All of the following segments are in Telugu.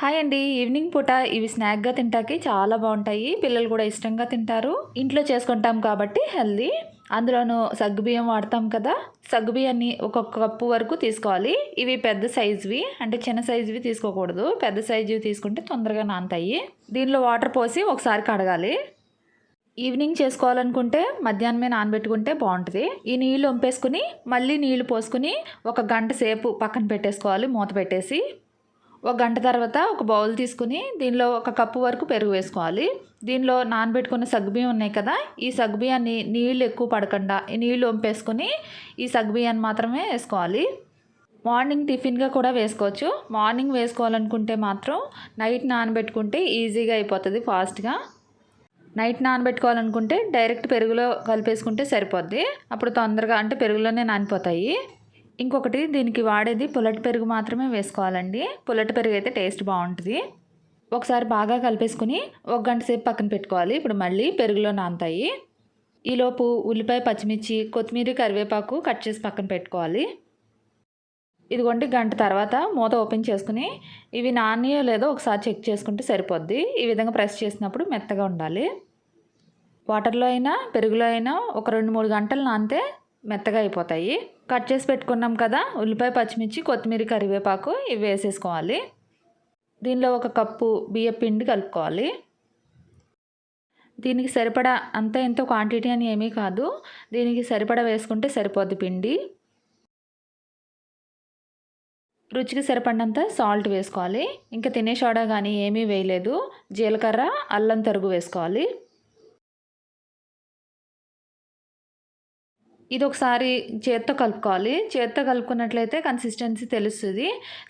హాయ్ అండి. ఈవినింగ్ పూట ఇవి స్నాక్గా తింటాకి చాలా బాగుంటాయి. పిల్లలు కూడా ఇష్టంగా తింటారు. ఇంట్లో చేసుకుంటాం కాబట్టి హెల్దీ. అందులోనూ సగ్గుబియ్యం వాడతాం కదా. సగ్గుబియ్యాన్ని ఒక్కొక్క కప్పు వరకు తీసుకోవాలి. ఇవి పెద్ద సైజువి. అంటే చిన్న సైజువి తీసుకోకూడదు. పెద్ద సైజువి తీసుకుంటే తొందరగా నానతాయి. దీనిలో వాటర్ పోసి ఒకసారి కడగాలి. ఈవినింగ్ చేసుకోవాలనుకుంటే మధ్యాహ్నమే నానబెట్టుకుంటే బాగుంటుంది. ఈ నీళ్ళు వంపేసుకుని మళ్ళీ నీళ్ళు పోసుకుని ఒక గంట సేపు పక్కన పెట్టేసుకోవాలి. మూత పెట్టేసి ఒక గంట తర్వాత ఒక బౌల్ తీసుకుని దీనిలో ఒక కప్పు వరకు పెరుగు వేసుకోవాలి. దీనిలో నానబెట్టుకున్న సగ్బియ్యం ఉన్నాయి కదా ఈ సగ్బియ్యాన్ని నీళ్ళు ఎక్కువ పడకుండా ఈ నీళ్ళు వంపేసుకొని ఈ సగ్బియ్యాన్ని మాత్రమే వేసుకోవాలి. మార్నింగ్ టిఫిన్గా కూడా వేసుకోవచ్చు. మార్నింగ్ వేసుకోవాలనుకుంటే మాత్రం నైట్ నానబెట్టుకుంటే ఈజీగా అయిపోతుంది ఫాస్ట్గా. నైట్ నానబెట్టుకోవాలనుకుంటే డైరెక్ట్ పెరుగులో కలిపేసుకుంటే సరిపోద్ది. అప్పుడు తొందరగా అంటే పెరుగులోనే నానిపోతాయి. ఇంకొకటి దీనికి వాడేది పుల్లటి పెరుగు మాత్రమే వేసుకోవాలండి. పుల్లటి పెరుగు అయితే టేస్ట్ బాగుంటుంది. ఒకసారి బాగా కలిపేసుకుని ఒక గంట సేపు పక్కన పెట్టుకోవాలి. ఇప్పుడు మళ్ళీ పెరుగులో నానతాయి. ఈలోపు ఉల్లిపాయ పచ్చిమిర్చి కొత్తిమీర కరివేపాకు కట్ చేసి పక్కన పెట్టుకోవాలి. ఇదిగోండి గంట తర్వాత మూత ఓపెన్ చేసుకుని ఇవి నానియో లేదో ఒకసారి చెక్ చేసుకుంటే సరిపోద్ది. ఈ విధంగా ప్రెస్ చేసినప్పుడు మెత్తగా ఉండాలి. వాటర్లో అయినా పెరుగులో అయినా ఒక రెండు మూడు గంటలు నానితే మెత్తగా అయిపోతాయి. కట్ చేసి పెట్టుకున్నాం కదా ఉల్లిపాయ పచ్చిమిర్చి కొత్తిమీర కరివేపాకు ఇవి వేసేసుకోవాలి. దీనిలో ఒక కప్పు బియ్య పిండి కలుపుకోవాలి. దీనికి సరిపడా అంత ఎంతో క్వాంటిటీ అని ఏమీ కాదు. దీనికి సరిపడా వేసుకుంటే సరిపోద్ది పిండి. రుచికి సరిపడినంత సాల్ట్ వేసుకోవాలి. ఇంకా తినే సోడా కానీ ఏమీ వేయలేదు. జీలకర్ర అల్లం తరుగు వేసుకోవాలి. ఇది ఒకసారి చేత్తో కలుపుకోవాలి. చేత్తో కలుపుకున్నట్లయితే కన్సిస్టెన్సీ తెలుస్తుంది.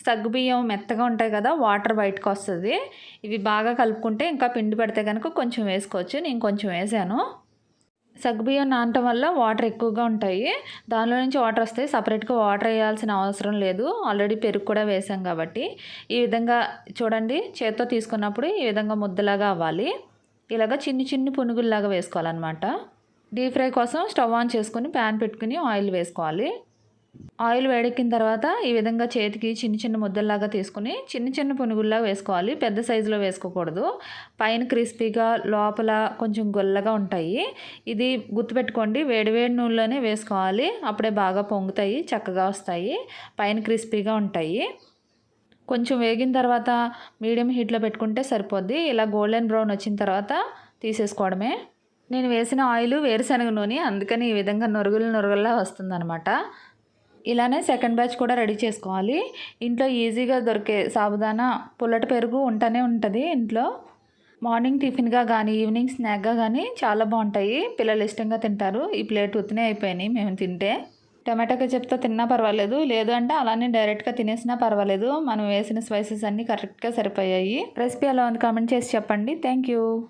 సగ్గుబియ్యం మెత్తగా ఉంటాయి కదా వాటర్ బయటకు వస్తుంది ఇవి బాగా కలుపుకుంటే ఇంకా పిండి పెడితే కనుక కొంచెం వేసుకోవచ్చు. నేను కొంచెం వేసాను. సగ్గుబియ్యం నానటం వల్ల వాటర్ ఎక్కువగా ఉంటాయి. దానిలో నుంచి వాటర్ వస్తే సపరేట్గా వాటర్ వేయాల్సిన అవసరం లేదు. ఆల్రెడీ పెరుగు కూడా వేసాం కాబట్టి. ఈ విధంగా చూడండి చేత్తో తీసుకున్నప్పుడు ఈ విధంగా ముద్దలాగా అవ్వాలి. ఇలాగ చిన్ని చిన్ని పునుగుల్లాగా వేసుకోవాలన్నమాట. డీప్ ఫ్రై కోసం స్టవ్ ఆన్ చేసుకుని ప్యాన్ పెట్టుకుని ఆయిల్ వేసుకోవాలి. ఆయిల్ వేడెక్కిన తర్వాత ఈ విధంగా చేతికి చిన్న చిన్న ముద్దల్లాగా తీసుకుని చిన్న చిన్న పునుగుల్లా వేసుకోవాలి. పెద్ద సైజులో వేసుకోకూడదు. పైన క్రిస్పీగా లోపల కొంచెం గొల్లగా ఉంటాయి. ఇది గుర్తుపెట్టుకోండి వేడివేడి నూనెలోనే వేసుకోవాలి. అప్పుడే బాగా పొంగుతాయి చక్కగా వస్తాయి. పైన క్రిస్పీగా ఉంటాయి. కొంచెం వేగిన తర్వాత మీడియం హీట్లో పెట్టుకుంటే సరిపోద్ది. ఇలా గోల్డెన్ బ్రౌన్ వచ్చిన తర్వాత తీసేసుకోవడమే. నేను వేసిన ఆయిల్ వేరుశనగ నూనె అందుకని ఈ విధంగా నొరుగులు నొరుగుల్లా వస్తుందనమాట ఇలానే సెకండ్ బ్యాచ్ కూడా రెడీ చేసుకోవాలి. ఇంట్లో ఈజీగా దొరికే సాబుదానా పుల్లటి పెరుగు ఉంటూనే ఉంటుంది ఇంట్లో. మార్నింగ్ టిఫిన్గా కానీ ఈవినింగ్ స్నాక్గా కానీ చాలా బాగుంటాయి. పిల్లలు ఇష్టంగా తింటారు. ఈ ప్లేట్ ఉత్తినే అయిపోయినాయి మేము తింటే. టమాటో చెప్తే తిన్నా పర్వాలేదు. లేదు అంటే అలానే డైరెక్ట్గా తినేసినా పర్వాలేదు. మనం వేసిన స్పైసెస్ అన్నీ కరెక్ట్గా సరిపోయాయి. రెసిపీ ఎలా ఉంది? కామెంట్ చేసి చెప్పండి. Thank you